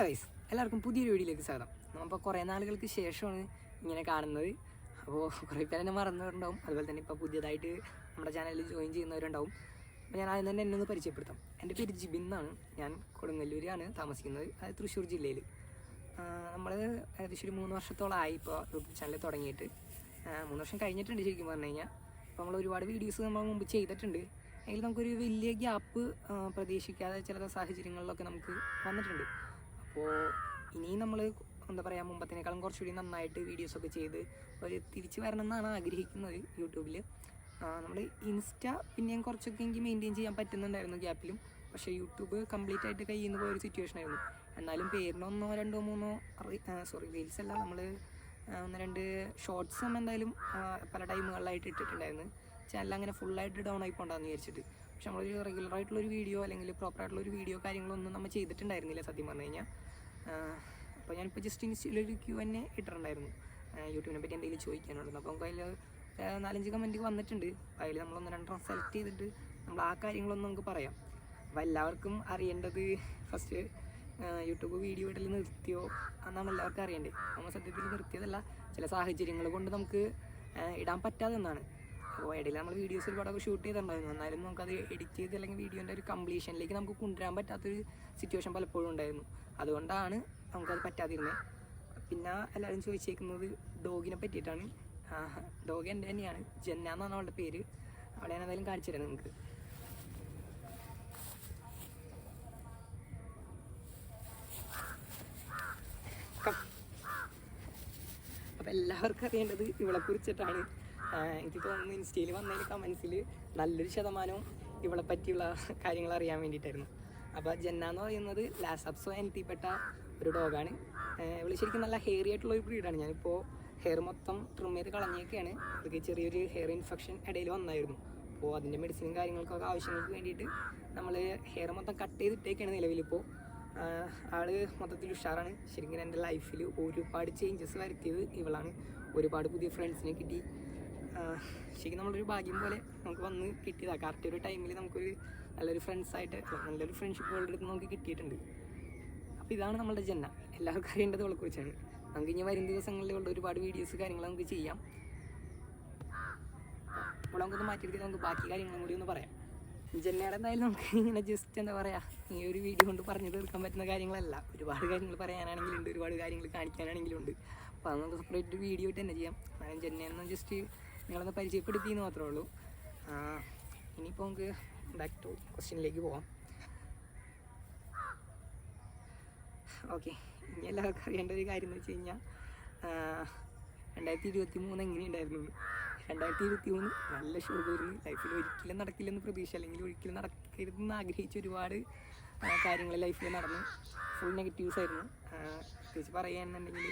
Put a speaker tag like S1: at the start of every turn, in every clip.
S1: Hello guys എല്ലാവർക്കും പുതിയൊരു വീഡിയോയിലേക്ക് സ്വാഗതം. നമ്മളിപ്പോൾ കുറേ നാളുകൾക്ക് ശേഷമാണ് ഇങ്ങനെ കാണുന്നത്. അപ്പോൾ കുറേ പേര് എന്നെ മറന്നവരുണ്ടാവും അതുപോലെ തന്നെ ഇപ്പോൾ പുതിയതായിട്ട് നമ്മുടെ ചാനലിൽ ജോയിൻ ചെയ്യുന്നവരുണ്ടാവും. അപ്പോൾ ഞാൻ ആദ്യം തന്നെ എന്നെ ഒന്ന് പരിചയപ്പെടുത്താം. എന്റെ പേര് ജിബിൻ എന്നാണ്. ഞാൻ കൊടുങ്ങല്ലൂരാണ് താമസിക്കുന്നത്. അതായത് തൃശ്ശൂർ ജില്ലയിൽ നമ്മൾ ഏകദേശം ഒരു മൂന്ന് വർഷത്തോളമായി ഇപ്പോൾ യൂട്യൂബ് ചാനൽ തുടങ്ങിയിട്ട്. മൂന്ന് വർഷം കഴിഞ്ഞിട്ടുണ്ട് ശരിക്കും പറഞ്ഞു കഴിഞ്ഞാൽ അപ്പോൾ നമ്മൾ ഒരുപാട് വീഡിയോസ് നമ്മൾ മുമ്പ് ചെയ്തിട്ടുണ്ട്. എങ്കിൽ നമുക്കൊരു വലിയ ഗ്യാപ്പ് പ്രതീക്ഷിക്കാതെ ചില സാഹചര്യങ്ങളിലൊക്കെ നമുക്ക് വന്നിട്ടുണ്ട്. അപ്പോൾ ഇനിയും നമ്മൾ എന്താ പറയുക മുമ്പത്തിനേക്കാളും കുറച്ചുകൂടി നന്നായിട്ട് വീഡിയോസൊക്കെ ചെയ്ത് ഒരു തിരിച്ച് വരണം എന്നാണ് ആഗ്രഹിക്കുന്നത് യൂട്യൂബിൽ നമ്മൾ ഇൻസ്റ്റ പിന്നെയും കുറച്ചൊക്കെ എനിക്ക് മെയിന്റെയിൻ ചെയ്യാൻ പറ്റുന്നുണ്ടായിരുന്നു ഗ്യാപ്പിലും പക്ഷേ യൂട്യൂബ് കംപ്ലീറ്റ് ആയിട്ട് കയ്യിൽ നിന്ന് പോയൊരു സിറ്റുവേഷൻ ആയിരുന്നു. എന്നാലും പേരിന് ഒന്നോ രണ്ടോ മൂന്നോ സോറി റീൽസ് അല്ല നമ്മൾ ഒന്ന് രണ്ട് ഷോർട്സ് എന്തായാലും പല ടൈമുകളിലായിട്ട് ഇട്ടിട്ടുണ്ടായിരുന്നു. ചാനൽ അങ്ങനെ ഫുള്ളായിട്ട് ഡൗൺ ആയി പോകണ്ടെന്ന് വിചാരിച്ചിട്ട്. പക്ഷെ നമ്മളൊരു റെഗുലർ ആയിട്ടുള്ള ഒരു വീഡിയോ അല്ലെങ്കിൽ പ്രോപ്പർ ആയിട്ടുള്ള ഒരു വീഡിയോ കാര്യങ്ങളൊന്നും നമ്മൾ ചെയ്തിട്ടുണ്ടായിരുന്നില്ല സത്യം പറഞ്ഞു കഴിഞ്ഞാൽ അപ്പോൾ ഞാനിപ്പോൾ ജസ്റ്റ് ഇൻസ്റ്റയിലൊരു ക്യൂ തന്നെ ഇട്ടിട്ടുണ്ടായിരുന്നു. യൂട്യൂബിനെ പറ്റി എന്തെങ്കിലും ചോദിക്കാനുണ്ടായിരുന്നു അപ്പോൾ നമുക്ക് അതിൽ നാലഞ്ച് കമന്റ് വന്നിട്ടുണ്ട്. അതിൽ നമ്മളൊന്ന് രണ്ടെണ്ണം സെലക്ട് ചെയ്തിട്ട് നമ്മൾ ആ കാര്യങ്ങളൊന്നും നമുക്ക് പറയാം. അപ്പോൾ എല്ലാവർക്കും അറിയേണ്ടത് ഫസ്റ്റ് യൂട്യൂബ് വീഡിയോ ഇടൽ നിർത്തിയോ എന്നാണ് എല്ലാവർക്കും അറിയേണ്ടത്. നമ്മൾ സത്യത്തിൽ നിർത്തിയതല്ല. ചില സാഹചര്യങ്ങൾ കൊണ്ട് നമുക്ക് ഇടാൻ പറ്റാതെ എന്നാണ് അപ്പോൾ ഇടയിൽ നമ്മൾ വീഡിയോസ് ഒരുപാടൊക്കെ ഷൂട്ട് ചെയ്തിട്ടുണ്ടായിരുന്നു. എന്നാലും നമുക്കത് എഡിറ്റ് ചെയ്ത് അല്ലെങ്കിൽ വീഡിയോന്റെ ഒരു കംപ്ലീഷനിലേക്ക് നമുക്ക് കൊണ്ടുവരാൻ പറ്റാത്തൊരു സിറ്റുവേഷൻ പലപ്പോഴും ഉണ്ടായിരുന്നു. അതുകൊണ്ടാണ് നമുക്കത് പറ്റാതിരുന്നത് പിന്നെ എല്ലാവരും ചോദിച്ചേക്കുന്നത് ഡോഗിനെ പറ്റിയിട്ടാണ്. ഡോഗ് എന്റെ തന്നെയാണ്. ജന്ന എന്നാണ് അവളുടെ പേര്. അവളെ ഞാൻ എന്തായാലും കാണിച്ചു തരാം നിങ്ങൾക്ക്. അപ്പം എല്ലാവർക്കും അറിയേണ്ടത് ഇവളെ കുറിച്ചിട്ടാണ്. എനിക്ക് തോന്നുന്നു ഇൻസ്റ്റയിൽ വന്നതിൽ കമൻസിൽ നല്ലൊരു ശതമാനവും ഇവളെ പറ്റിയുള്ള കാര്യങ്ങൾ അറിയാൻ വേണ്ടിയിട്ടായിരുന്നു. അപ്പോൾ ജന്ന എന്ന് പറയുന്നത് ലാസപ്സോ എനിത്തിപ്പെട്ട ഒരു ഡോഗാണ് ഇവൾ ശരിക്കും നല്ല ഹെയറി ആയിട്ടുള്ള ഒരു ബ്രീഡാണ് ഞാനിപ്പോൾ ഹെയർ മൊത്തം ട്രിം ചെയ്ത് കളഞ്ഞേക്കാണ്. അതൊക്കെ ചെറിയൊരു ഹെയർ ഇൻഫെക്ഷൻ ഇടയിൽ വന്നായിരുന്നു. അപ്പോൾ അതിന്റെ മെഡിസിനും കാര്യങ്ങൾക്കൊക്കെ ആവശ്യങ്ങൾക്ക് വേണ്ടിയിട്ട് നമ്മൾ ഹെയർ മൊത്തം കട്ട് ചെയ്തിട്ടേക്കാണ് നിലവിലിപ്പോൾ ആൾ മൊത്തത്തിൽ ഉഷാറാണ്. ശരിക്കും എന്റെ ലൈഫിൽ ഒരുപാട് ചേഞ്ചസ് വരുത്തിയത് ഇവളാണ്. ഒരുപാട് പുതിയ ഫ്രണ്ട്സിനെ കിട്ടി. ശരിക്കും നമ്മളൊരു ഭാഗ്യം പോലെ നമുക്ക് വന്ന് കിട്ടിയതാണ് കറക്റ്റ് ഒരു ടൈമിൽ നമുക്കൊരു നല്ലൊരു ഫ്രണ്ട്സായിട്ട് നല്ലൊരു ഫ്രണ്ട്ഷിപ്പ് വേൾഡ് എടുത്ത് നമുക്ക് കിട്ടിയിട്ടുണ്ട്. അപ്പോൾ ഇതാണ് നമ്മുടെ ജന്ന. എല്ലാവർക്കും അറിയേണ്ടത് കുറിച്ചാണ്. നമുക്ക് ഇനി വരും ദിവസങ്ങളിൽ ഉള്ള ഒരുപാട് വീഡിയോസ് കാര്യങ്ങൾ നമുക്ക് ചെയ്യാം. അപ്പോൾ നമുക്കൊന്ന് മാറ്റിയെടുത്ത് നമുക്ക് ബാക്കി കാര്യങ്ങളും കൂടി ഒന്ന് പറയാം. ജന്നയുടെ എന്തായാലും നമുക്ക് ഇങ്ങനെ ജസ്റ്റ് എന്താ പറയുക ഈ ഒരു വീഡിയോ കൊണ്ട് പറഞ്ഞു തീർക്കാൻ പറ്റുന്ന കാര്യങ്ങളല്ല. ഒരുപാട് കാര്യങ്ങൾ പറയാനാണെങ്കിലും ഉണ്ട് ഒരുപാട് കാര്യങ്ങൾ കാണിക്കാനാണെങ്കിലും ഉണ്ട്. അപ്പോൾ അത് നമുക്ക് സെപ്പറേറ്റ് വീഡിയോ ആയിട്ട് തന്നെ ചെയ്യാം. ജന്നയെന്ന് ജസ്റ്റ് നിങ്ങളൊന്ന് പരിചയപ്പെടുത്തിയെന്ന് മാത്രമേ ഉള്ളൂ. ഇനിയിപ്പോൾ നമുക്ക് ബാക്ക് ടു ക്വസ്റ്റ്യനിലേക്ക് പോവാം. ഓക്കെ ഇനി എല്ലാവർക്കും അറിയേണ്ട ഒരു കാര്യം എന്ന് വെച്ച് കഴിഞ്ഞാൽ രണ്ടായിരത്തി ഇരുപത്തി മൂന്ന് എങ്ങനെയുണ്ടായിരുന്നു രണ്ടായിരത്തി ഇരുപത്തി മൂന്ന് നല്ല ഷുഗറിന് ലൈഫിൽ ഒരിക്കലും നടക്കില്ലെന്ന് പ്രതീക്ഷ അല്ലെങ്കിൽ ഒരിക്കലും നടക്കരുതെന്ന് ആഗ്രഹിച്ച ഒരുപാട് കാര്യങ്ങൾ ലൈഫിൽ നടന്നു. ഫുൾ നെഗറ്റീവ്സ് ആയിരുന്നു. പ്രത്യേകിച്ച് പറയുകയാണെന്നുണ്ടെങ്കിൽ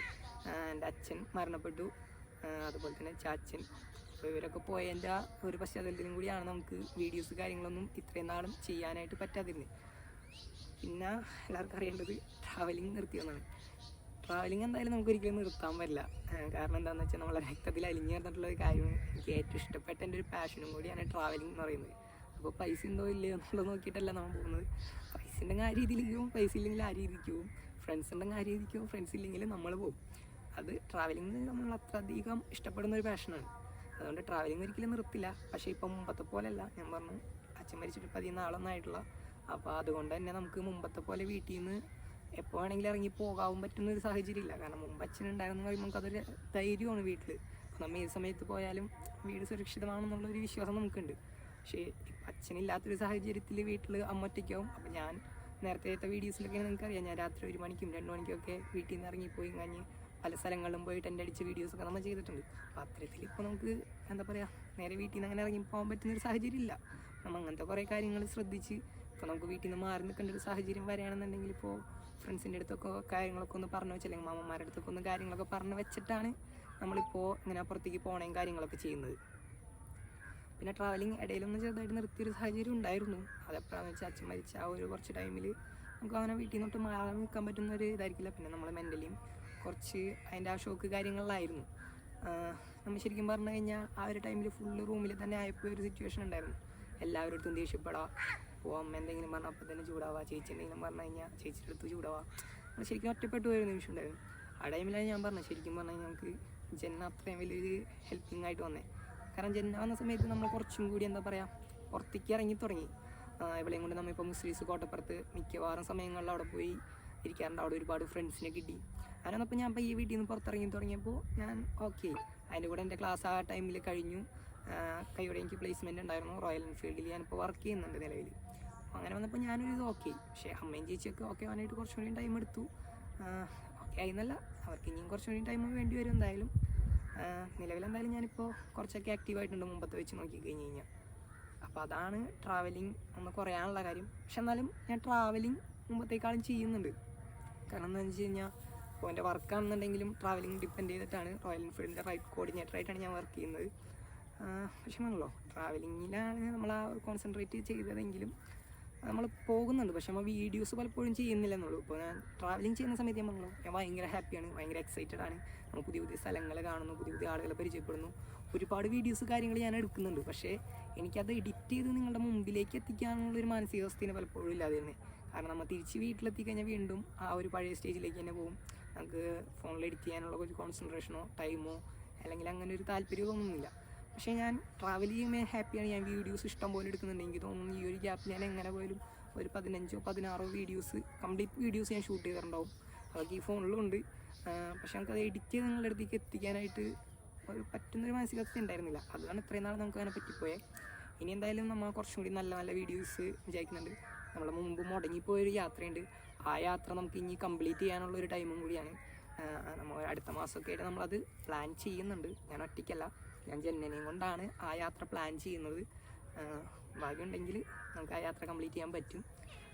S1: എന്റെ അച്ഛൻ മരണപ്പെട്ടു. അതുപോലെ തന്നെ ചാച്ചൻ. അപ്പോൾ ഇവരൊക്കെ പോയതിന്റെ ഒരു പശ്ചാത്തലത്തിലും കൂടിയാണ് നമുക്ക് വീഡിയോസ് കാര്യങ്ങളൊന്നും ഇത്രയും നാളും ചെയ്യാനായിട്ട് പറ്റാതിരുന്നത് പിന്നെ എല്ലാവർക്കും അറിയേണ്ടത് ട്രാവലിംഗ് നിർത്തിയെന്നാണ് ട്രാവലിംഗ് എന്തായാലും നമുക്ക് ഒരിക്കലും നിർത്താൻ പറ്റില്ല. കാരണം എന്താണെന്ന് വെച്ചാൽ നമ്മളെ രക്തത്തിൽ അലിഞ്ഞു ചേർന്നിട്ടുള്ള ഒരു കാര്യമാണ് എനിക്ക് ഏറ്റവും ഇഷ്ടപ്പെട്ട എന്റെ ഒരു പാഷനും കൂടിയാണ് ട്രാവലിംഗ് എന്ന് പറയുന്നത്. അപ്പോൾ പൈസ ഉണ്ടോ ഇല്ലയോ എന്നുള്ളത് നോക്കിയിട്ടല്ല നമ്മൾ പോകുന്നത്. പൈസ ഉണ്ടെങ്കിൽ ആ രീതിയിലേക്ക് പോകും പൈസ ഇല്ലെങ്കിൽ ആ രീതിക്ക് പോകും ഫ്രണ്ട്സ് ഉണ്ടെങ്കിൽ ആ രീതിക്ക് പോകും ഫ്രണ്ട്സ് ഇല്ലെങ്കിൽ നമ്മൾ പോകും. അത് ട്രാവലിംഗ് നമ്മൾ അത്രയധികം ഇഷ്ടപ്പെടുന്ന ഒരു പാഷനാണ് അതുകൊണ്ട് ട്രാവലിംഗ് ഒരിക്കലും നിർത്തില്ല. പക്ഷേ ഇപ്പം മുമ്പത്തെ പോലെയല്ല. ഞാൻ പറഞ്ഞു അച്ഛൻ മരിച്ചിട്ട് നാളൊന്നും ആയിട്ടുള്ള അപ്പോൾ അതുകൊണ്ട് തന്നെ നമുക്ക് മുമ്പത്തെ പോലെ വീട്ടിൽ നിന്ന് എപ്പോൾ വേണമെങ്കിലും ഇറങ്ങി പോകാവും പറ്റുന്ന ഒരു സാഹചര്യം ഇല്ല. കാരണം മുമ്പ് അച്ഛനുണ്ടായിരുന്നു പറയുമ്പോൾ നമുക്കതൊരു ധൈര്യമാണ് വീട്ടിൽ നമ്മൾ ഏത് സമയത്ത് പോയാലും വീട് സുരക്ഷിതമാണെന്നുള്ളൊരു വിശ്വാസം നമുക്കുണ്ട്. പക്ഷേ അച്ഛനില്ലാത്തൊരു സാഹചര്യത്തിൽ വീട്ടിൽ അമ്മ ഒറ്റയ്ക്കാവും. അപ്പം ഞാൻ നേരത്തെ വീഡിയോസിലൊക്കെ നിങ്ങൾക്ക് അറിയാം. ഞാൻ രാത്രി ഒരു മണിക്കും രണ്ട് മണിക്കൊക്കെ വീട്ടിൽ നിന്ന് ഇറങ്ങിപ്പോയി കഴിഞ്ഞ് പല സ്ഥലങ്ങളിലും പോയി ടെന്റ് വീഡിയോസ് ഒക്കെ നമ്മൾ ചെയ്തിട്ടുണ്ട്. അപ്പോൾ അത്തരത്തിൽ ഇപ്പോൾ നമുക്ക് എന്താ പറയുക നേരെ വീട്ടിൽ നിന്ന് അങ്ങനെ ഇറങ്ങി പോകാൻ പറ്റുന്ന ഒരു സാഹചര്യം ഇല്ല. നമ്മൾ അങ്ങനത്തെ കുറേ കാര്യങ്ങൾ ശ്രദ്ധിച്ച് ഇപ്പോൾ നമുക്ക് വീട്ടിൽ നിന്ന് മാറി നിൽക്കേണ്ട ഒരു സാഹചര്യം വരികയാണെന്നുണ്ടെങ്കിൽ ഇപ്പോൾ ഫ്രണ്ട്സിന്റെ അടുത്തൊക്കെ കാര്യങ്ങളൊക്കെ ഒന്ന് പറഞ്ഞു വെച്ച് അല്ലെങ്കിൽ മാമന്മാരുടെ അടുത്തൊക്കെ ഒന്ന് കാര്യങ്ങളൊക്കെ പറഞ്ഞു വെച്ചിട്ടാണ് നമ്മളിപ്പോൾ ഇങ്ങനെ പുറത്തേക്ക് പോകണേയും കാര്യങ്ങളൊക്കെ ചെയ്യുന്നത്. പിന്നെ ട്രാവലിംഗ് ഇടയിലൊന്നും ചെറുതായിട്ട് നിർത്തിയൊരു സാഹചര്യം ഉണ്ടായിരുന്നു. അതെപ്പോഴാണെന്ന് വെച്ചാൽ അച്ഛൻ മരിച്ച ആ ഒരു കുറച്ച് ടൈമിൽ നമുക്ക് അങ്ങനെ വീട്ടിൽ നിന്നൊട്ട് മാറി നിൽക്കാൻ പറ്റുന്ന ഒരു ഇതായിരിക്കില്ല. പിന്നെ നമ്മൾ മെന്റലിയും കുറച്ച് അതിന്റെ ആ ഷോക്ക് കാര്യങ്ങളിലായിരുന്നു. നമ്മൾ ശരിക്കും പറഞ്ഞു കഴിഞ്ഞാൽ ആ ഒരു ടൈമിൽ ഫുള്ള് റൂമിൽ തന്നെ ആയപ്പോൾ ഒരു സിറ്റുവേഷൻ ഉണ്ടായിരുന്നു. എല്ലാവരും അടുത്തും ദേഷ്യപ്പെടാം അപ്പോൾ അമ്മ എന്തെങ്കിലും പറഞ്ഞാൽ അപ്പം തന്നെ ചൂടാവാ ചേച്ചി എന്തെങ്കിലും പറഞ്ഞു കഴിഞ്ഞാൽ ചേച്ചിയുടെ അടുത്ത് ചൂടാവാ. നമ്മൾ ശരിക്കും ഒറ്റപ്പെട്ടു പോയ ഒരു നിമിഷം ഉണ്ടായിരുന്നു. ആ ടൈമിലാണ് ഞാൻ പറഞ്ഞത് ശരിക്കും പറഞ്ഞാൽ ഞങ്ങൾക്ക് ജെന്ന അത്രയും വലിയൊരു ഹെൽപ്പിംഗ് ആയിട്ട് വന്നേ. കാരണം ജെന്ന വന്ന സമയത്ത് നമ്മൾ കുറച്ചും കൂടി എന്താ പറയുക പുറത്തേക്ക് ഇറങ്ങി തുടങ്ങി. ഇവളെയും കൊണ്ട് നമ്മളിപ്പോൾ മുസ്ലിംസ് കോട്ടപ്പുറത്ത് മിക്കവാറും സമയങ്ങളിൽ അവിടെ പോയി ഇരിക്കാറുണ്ട്. അവിടെ ഒരുപാട് ഫ്രണ്ട്സിനെ കിട്ടി. അങ്ങനെ ഞാൻ ഇപ്പോൾ ഈ വീട്ടിൽ നിന്ന് പുറത്തിറങ്ങി തുടങ്ങിയപ്പോൾ ഞാൻ ഓക്കെ അതിന്റെ കൂടെ എന്റെ ക്ലാസ് ആ ടൈമിൽ കഴിഞ്ഞു. കൈവിടെ എനിക്ക് പ്ലേസ്മെന്റ് ഉണ്ടായിരുന്നു റോയൽ എൻഫീൽഡിൽ ഞാനിപ്പോൾ വർക്ക് ചെയ്യുന്നുണ്ട് നിലവിൽ അങ്ങനെ വന്നപ്പോൾ ഞാനൊരു ഇത് ഓക്കെ പക്ഷേ അമ്മയും ചേച്ചിയൊക്കെ ഓക്കെ ആവാനായിട്ട് കുറച്ചുകൂടി ടൈം എടുത്തു. ഓക്കെ ആയിരുന്നല്ല അവർക്ക് ഇനിയും കുറച്ചുകൂടി ടൈം വേണ്ടി വരും എന്തായാലും. നിലവിലെന്തായാലും ഞാനിപ്പോൾ കുറച്ചൊക്കെ ആക്റ്റീവായിട്ടുണ്ട് മുമ്പത്തെ വെച്ച് നോക്കി കഴിഞ്ഞ് കഴിഞ്ഞാൽ അപ്പോൾ അതാണ് ട്രാവലിംഗ് ഒന്ന് കുറയാനുള്ള കാര്യം. പക്ഷെ എന്നാലും ഞാൻ ട്രാവലിംഗ് മുമ്പത്തേക്കാളും ചെയ്യുന്നുണ്ട്. കാരണം എന്താണെന്ന് വെച്ച് കഴിഞ്ഞാൽ ഇപ്പോൾ എന്റെ വർക്കാണെന്നുണ്ടെങ്കിലും ട്രാവലിംഗ് ഡിപ്പെൻഡ് ചെയ്തിട്ടാണ് റോയൽ എൻഫീൽഡിന്റെ റൈറ്റ് കോർഡിനേറ്റർ ആയിട്ടാണ് ഞാൻ വർക്ക് ചെയ്യുന്നത്. ആണല്ലോ ട്രാവലിങ്ങിലാണ് നമ്മൾ ആ കോൺസെൻട്രേറ്റ് ചെയ്തതെങ്കിലും നമ്മൾ പോകുന്നുണ്ട്. പക്ഷെ നമ്മൾ വീഡിയോസ് പലപ്പോഴും ചെയ്യുന്നില്ല എന്നുള്ളൂ ഇപ്പോൾ ഞാൻ ട്രാവലിംഗ് ചെയ്യുന്ന സമയത്ത് ഞാൻ പറഞ്ഞു ഞാൻ ഭയങ്കര ഹാപ്പിയാണ് ഭയങ്കര എക്സൈറ്റഡ് ആണ്. നമ്മൾ പുതിയ പുതിയ സ്ഥലങ്ങൾ കാണുന്നു പുതിയ പുതിയ ആളുകളെ പരിചയപ്പെടുന്നു. ഒരുപാട് വീഡിയോസ് കാര്യങ്ങൾ ഞാൻ എടുക്കുന്നുണ്ട്. പക്ഷേ എനിക്കത് എഡിറ്റ് ചെയ്ത് നിങ്ങളുടെ മുമ്പിലേക്ക് എത്തിക്കാനുള്ളൊരു മാനസികാവസ്ഥയാണ് പലപ്പോഴും ഇല്ലാതിരുന്നത് കാരണം നമ്മൾ തിരിച്ച് വീട്ടിലെത്തി കഴിഞ്ഞാൽ വീണ്ടും ആ ഒരു പഴയ സ്റ്റേജിലേക്ക് തന്നെ പോകും. നമുക്ക് ഫോണിൽ എഡിറ്റ് ചെയ്യാനുള്ള ഒരു കോൺസെൻട്രേഷനോ ടൈമോ അല്ലെങ്കിൽ അങ്ങനെ ഒരു താല്പര്യമൊന്നുമില്ല. പക്ഷേ ഞാൻ ട്രാവൽ ചെയ്യുമ്പോൾ ഹാപ്പിയാണ് ഞാൻ വീഡിയോസ് ഇഷ്ടം പോലെ എടുക്കുന്നുണ്ട്. എനിക്ക് തോന്നുന്നു ഈ ഒരു ഗ്യാപ്പിൽ ഞാൻ എങ്ങനെ പോയാലും ഒരു പതിനഞ്ചോ പതിനാറോ വീഡിയോസ് കംപ്ലീറ്റ് വീഡിയോസ് ഞാൻ ഷൂട്ട് ചെയ്തിട്ടുണ്ടാവും. അതൊക്കെ ഈ ഫോണിലുണ്ട് പക്ഷെ നമുക്കത് എഡിറ്റ് ചെയ്ത് നിങ്ങളുടെ അടുത്തേക്ക് എത്തിക്കാനായിട്ട് ഒരു പറ്റുന്നൊരു മാനസികാവസ്ഥ ഉണ്ടായിരുന്നില്ല. അതാണ് ഇത്രയും നാൾ നമുക്ക് അങ്ങനെ പറ്റിപ്പോയെ ഇനി എന്തായാലും നമ്മൾ കുറച്ചും കൂടി നല്ല നല്ല വീഡിയോസ് വിചാരിക്കുന്നുണ്ട്. നമ്മൾ മുമ്പ് മുടങ്ങിപ്പോയൊരു യാത്രയുണ്ട്. ആ യാത്ര നമുക്ക് ഇനി കംപ്ലീറ്റ് ചെയ്യാനുള്ള ഒരു ടൈമും കൂടിയാണ്. നമ്മൾ അടുത്ത മാസമൊക്കെ ആയിട്ട് നമ്മളത് പ്ലാൻ ചെയ്യുന്നുണ്ട്. ഞാൻ ഒറ്റയ്ക്കല്ല. ഞാൻ ജന്മനെയും കൊണ്ടാണ് ആ യാത്ര പ്ലാൻ ചെയ്യുന്നത്. ഭാഗ്യമുണ്ടെങ്കിൽ നമുക്ക് ആ യാത്ര കംപ്ലീറ്റ് ചെയ്യാൻ പറ്റും.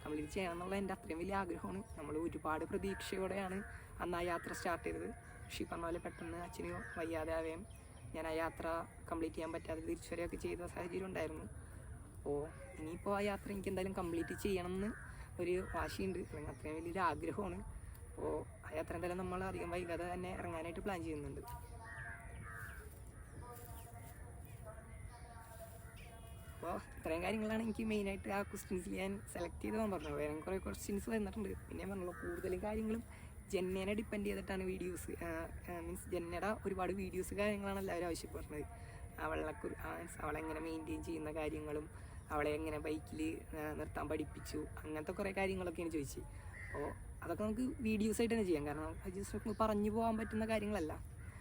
S1: കംപ്ലീറ്റ് ചെയ്യണം എന്നുള്ള എന്റെ അത്രയും വലിയ ആഗ്രഹമാണ്. നമ്മൾ ഒരുപാട് പ്രതീക്ഷയോടെയാണ് അന്ന് ആ യാത്ര സ്റ്റാർട്ട് ചെയ്തത്. പക്ഷേ ഈ പറഞ്ഞ പോലെ പെട്ടെന്ന് അച്ഛന് വയ്യാതെ ആവുകയും ഞാൻ ആ യാത്ര കംപ്ലീറ്റ് ചെയ്യാൻ പറ്റാതെ തിരിച്ചുവരെയൊക്കെ ചെയ്ത സാഹചര്യം ഉണ്ടായിരുന്നു. അപ്പോൾ ഇനിയിപ്പോൾ ആ യാത്ര എനിക്ക് എന്തായാലും കംപ്ലീറ്റ് ചെയ്യണം എന്ന് ഒരു വാശിയുണ്ട്. അല്ലെങ്കിൽ അത്രയും വലിയൊരു ആഗ്രഹമാണ്. അപ്പോൾ യാത്ര എന്തായാലും നമ്മൾ അധികം വൈകാതെ തന്നെ ഇറങ്ങാനായിട്ട് പ്ലാൻ ചെയ്യുന്നുണ്ട്. അപ്പോൾ ഇത്രയും കാര്യങ്ങളാണ് എനിക്ക് മെയിനായിട്ട് ആ ക്വസ്റ്റ്യൻസിൽ ഞാൻ സെലക്ട് ചെയ്തതെന്ന് പറഞ്ഞത്. വേറെ കുറേ ക്വസ്റ്റ്യൻസ് വന്നിട്ടുണ്ട്. പിന്നെ പറഞ്ഞുള്ളൂ കൂടുതൽ കാര്യങ്ങളും ജെന്നേനെ ഡിപ്പെൻഡ് ചെയ്തിട്ടാണ് വീഡിയോസ് മീൻസ് ജെന്നയുടെ ഒരുപാട് വീഡിയോസ് കാര്യങ്ങളാണ് എല്ലാവരും ആവശ്യപ്പെടുന്നത്. അവളെ കുറി- ആ, means അവളെ എങ്ങനെ മെയിന്റെയിൻ ചെയ്യുന്ന കാര്യങ്ങളും അവളെ എങ്ങനെ ബൈക്കിൽ നിർത്താൻ പഠിപ്പിച്ചു അങ്ങനത്തെ കുറേ കാര്യങ്ങളൊക്കെയാണ് ചോദിച്ചത് അപ്പോൾ അതൊക്കെ നമുക്ക് വീഡിയോസ് ആയിട്ട് തന്നെ ചെയ്യാം. കാരണം ജസ്റ്റ് നമുക്ക് പറഞ്ഞു പോകാൻ പറ്റുന്ന കാര്യങ്ങളല്ല.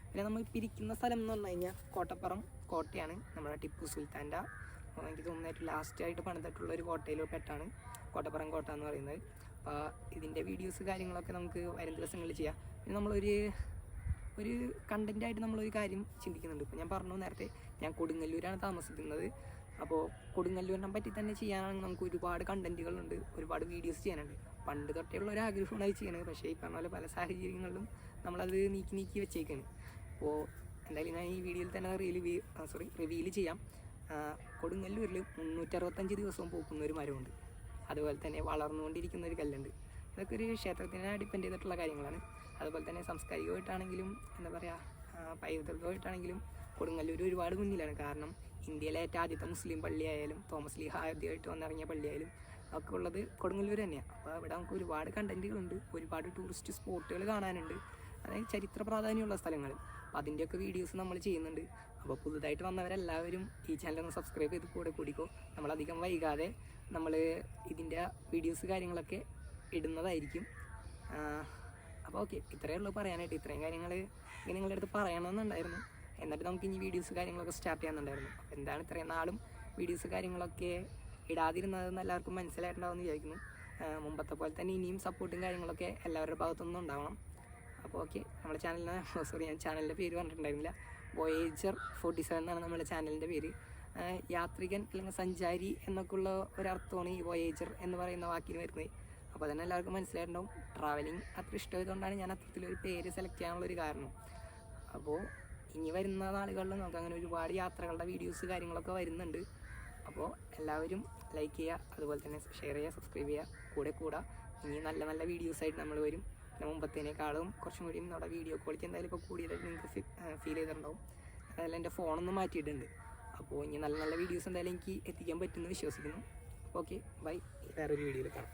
S1: പിന്നെ നമ്മൾ പിരിക്കുന്ന സ്ഥലം എന്ന് പറഞ്ഞു കഴിഞ്ഞാൽ കോട്ടപ്പുറം കോട്ടയാണ് നമ്മുടെ ടിപ്പു സുൽത്താന്റെ അപ്പോൾ എനിക്ക് തോന്നുന്നു ഏറ്റവും ലാസ്റ്റ് ആയിട്ട് പണിതിട്ടുള്ള ഒരു കോട്ടയിൽ പെട്ടാണ് കോട്ടപ്പുറം കോട്ട എന്ന് പറയുന്നത്. അപ്പോൾ ഇതിന്റെ വീഡിയോസ് കാര്യങ്ങളൊക്കെ നമുക്ക് വരും ദിവസങ്ങളിൽ ചെയ്യാം. പിന്നെ നമ്മളൊരു ഒരു കണ്ടന്റായിട്ട് നമ്മളൊരു കാര്യം ചിന്തിക്കുന്നുണ്ട്. ഇപ്പോൾ ഞാൻ പറഞ്ഞു നേരത്തെ ഞാൻ കൊടുങ്ങല്ലൂരാണ് താമസിക്കുന്നത്. അപ്പോൾ കൊടുങ്ങല്ലൂരിനെ പറ്റി തന്നെ ചെയ്യാനാണെങ്കിൽ നമുക്ക് ഒരുപാട് കണ്ടന്റുകളുണ്ട് ഒരുപാട് വീഡിയോസ് ചെയ്യാനുണ്ട്. പണ്ട് തൊട്ടേയുള്ള ഒരു ആഗ്രഹമാണ് അത് ചെയ്യണത്. പക്ഷേ ഈ പറഞ്ഞ പോലെ പല സാഹചര്യങ്ങളിലും നമ്മളത് നീക്കി നീക്കി വെച്ചേക്കാണ്. അപ്പോൾ എന്തായാലും ഞാൻ ഈ വീഡിയോയിൽ തന്നെ റീൽ സോറി റിവീൽ ചെയ്യാം. കൊടുങ്ങല്ലൂരിൽ മുന്നൂറ്ററുപത്തഞ്ച് ദിവസവും പൂക്കുന്ന ഒരു മരമുണ്ട്. അതുപോലെ തന്നെ വളർന്നുകൊണ്ടിരിക്കുന്ന ഒരു കല്ലുണ്ട്. ഇതൊക്കെ ഒരു ക്ഷേത്രത്തിനെ ഡിപ്പെൻഡ് ചെയ്തിട്ടുള്ള കാര്യങ്ങളാണ്. അതുപോലെ തന്നെ സാംസ്കാരികമായിട്ടാണെങ്കിലും എന്താ പറയുക പൈതൃകമായിട്ടാണെങ്കിലും കൊടുങ്ങല്ലൂർ ഒരുപാട് മുന്നിലാണ്. കാരണം ഇന്ത്യയിലെ ഏറ്റവും ആദ്യത്തെ മുസ്ലിം പള്ളിയായാലും തോമസ് ലീഹ ആദ്യമായിട്ട് വന്നിറങ്ങിയ പള്ളിയായാലും ഒക്കെ ഉള്ളത് കൊടുങ്ങല്ലൂർ തന്നെയാണ് അപ്പോൾ അവിടെ നമുക്ക് ഒരുപാട് കണ്ടന്റുകളുണ്ട് ഒരുപാട് ടൂറിസ്റ്റ് സ്പോട്ടുകൾ കാണാനുണ്ട്. അതായത് ചരിത്ര പ്രാധാന്യമുള്ള സ്ഥലങ്ങൾ അപ്പോൾ അതിന്റെയൊക്കെ വീഡിയോസ് നമ്മൾ ചെയ്യുന്നുണ്ട്. അപ്പോൾ പുതുതായിട്ട് വന്നവരെല്ലാവരും ഈ ചാനൽ ഒന്ന് സബ്സ്ക്രൈബ് ചെയ്ത് കൂടെ കൂടിക്കോ. നമ്മളധികം വൈകാതെ നമ്മൾ ഇതിന്റെ വീഡിയോസ് കാര്യങ്ങളൊക്കെ ഇടുന്നതായിരിക്കും. അപ്പോൾ ഓക്കെ ഇത്രയേ ഉള്ളൂ പറയാനായിട്ട്. ഇത്രയും കാര്യങ്ങൾ നിങ്ങളുടെ അടുത്ത് പറയണമെന്നുണ്ടായിരുന്നു. എന്നിട്ട് നമുക്ക് ഇനി വീഡിയോസ് കാര്യങ്ങളൊക്കെ സ്റ്റാർട്ട് ചെയ്യാനുണ്ടായിരുന്നു അപ്പോൾ എന്താണ് ഇത്രയും നാളും വീഡിയോസ് കാര്യങ്ങളൊക്കെ ഇടാതിരുന്നതെന്ന് എല്ലാവർക്കും മനസ്സിലായിട്ടുണ്ടാവുമെന്ന് വിചാരിക്കുന്നു. മുമ്പത്തെ പോലെ തന്നെ ഇനിയും സപ്പോർട്ടും കാര്യങ്ങളൊക്കെ എല്ലാവരുടെ ഭാഗത്തുനിന്നും ഉണ്ടാവണം. അപ്പോൾ ഓക്കെ നമ്മുടെ ചാനലിന് സോറി ഞാൻ ചാനലിന്റെ പേര് പറഞ്ഞിട്ടുണ്ടായിരുന്നില്ല. വോയേജർ ഫോർട്ടി സെവൻ എന്നാണ് നമ്മുടെ ചാനലിന്റെ പേര്. യാത്രികൻ അല്ലെങ്കിൽ സഞ്ചാരി എന്നൊക്കെ ഉള്ള ഒരർത്ഥമാണ് ഈ വോയേജർ എന്ന് പറയുന്ന വാക്കിന് വരുന്നത്. അപ്പോൾ തന്നെ എല്ലാവർക്കും മനസ്സിലായിട്ടുണ്ടാവും. ട്രാവലിംഗ് അത്ര ഇഷ്ടമായതുകൊണ്ടാണ് ഞാൻ അത്തരത്തിലൊരു പേര് സെലക്ട് ചെയ്യാനുള്ളൊരു കാരണം. അപ്പോൾ ഇനി വരുന്ന നാളുകളിൽ നമുക്ക് അങ്ങനെ ഒരുപാട് യാത്രകളുടെ വീഡിയോസ് കാര്യങ്ങളൊക്കെ വരുന്നുണ്ട്. അപ്പോൾ എല്ലാവരും ലൈക്ക് ചെയ്യുക അതുപോലെ തന്നെ ഷെയർ ചെയ്യുക സബ്സ്ക്രൈബ് ചെയ്യുക കൂടെ കൂടെ. ഇനി നല്ല നല്ല വീഡിയോസായിട്ട് നമ്മൾ വരും. പിന്നെ മുമ്പത്തേനേക്കാളും കുറച്ചും കൂടി നമ്മുടെ വീഡിയോ ക്വാളിറ്റി എന്തായാലും ഇപ്പോൾ കൂടിയതായിട്ട് നിങ്ങൾക്ക് ഫീൽ ചെയ്തിട്ടുണ്ടാവും. അതെല്ലാം എന്റെ ഫോണൊന്ന് മാറ്റിയിട്ടുണ്ട്. അപ്പോൾ ഇനി നല്ല നല്ല വീഡിയോസ് എന്തായാലും എനിക്ക് എത്തിക്കാൻ പറ്റുമെന്ന് വിശ്വസിക്കുന്നു. ഓക്കെ ബൈ വേറൊരു വീഡിയോയിൽ കാണാം.